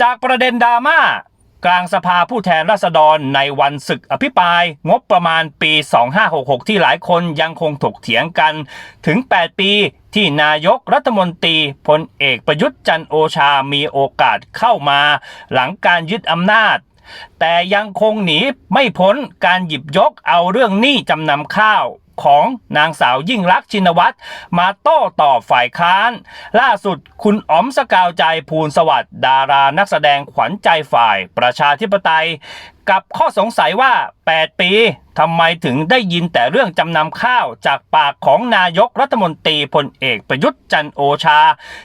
จากประเด็นดราม่ากลางสภาผู้แทนราษฎรในวันศึกอภิปราย งบประมาณปี 2566 ที่หลายคนยังคงถกเถียงกันถึง 8 ปีที่นายกรัฐมนตรีพลเอกประยุทธ์จันโอชามีโอกาสเข้ามา หลังการยึดอำนาจ แต่ยังคงหนีไม่พ้นการหยิบยกเอาเรื่องหนี้จำนำข้าว ของนางสาวยิ่งรักษณ์ชินวัตรมาโต้ตอบฝ่ายค้าน ล่าสุดคุณอ๋อมสกาวใจภูลสวัสดิ์ดารานักแสดงขวัญใจฝ่ายประชาธิปไตย กับข้อสงสัยว่า 8 ปีทำไมถึงได้ยินแต่เรื่องจำนำข้าวจากปากของนายกรัฐมนตรีพลเอกประยุทธ์จันโอชา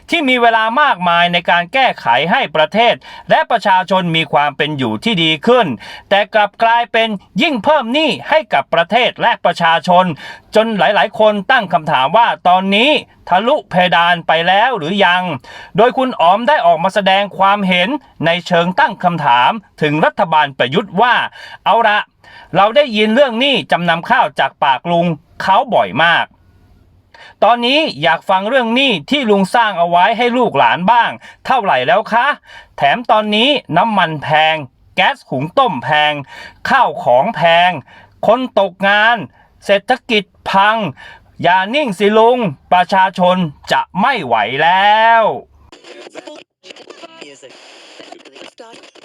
ที่มีเวลามากมายในการแก้ไขให้ประเทศ และประชาชนมีความเป็นอยู่ที่ดีขึ้น แต่กลับกลายเป็นยิ่งเพิ่มหนี้ให้กับประเทศและประชาชน จนหลายๆ คนตั้งคำถามว่าตอนนี้ ทะลุเพดานไปแล้วหรือยัง โดยคุณอ๋อมได้ออกมาแสดงความเห็นในเชิงตั้งคำถามถึงรัฐบาลประยุทธ์ว่า เอาละเราได้ยินเรื่องนี้จำนำข้าวจากปากลุงเขาบ่อยมาก ตอนนี้อยากฟังเรื่องหนี้ที่ลุงสร้างเอาไว้ให้ลูกหลานบ้าง เท่าไหร่แล้วคะ แถมตอนนี้น้ำมันแพง แก๊สหุงต้มแพง ข้าวของแพง คนตกงาน เศรษฐกิจพัง อย่านิ่งสิลุง ประชาชนจะไม่ไหวแล้ว Music. Start.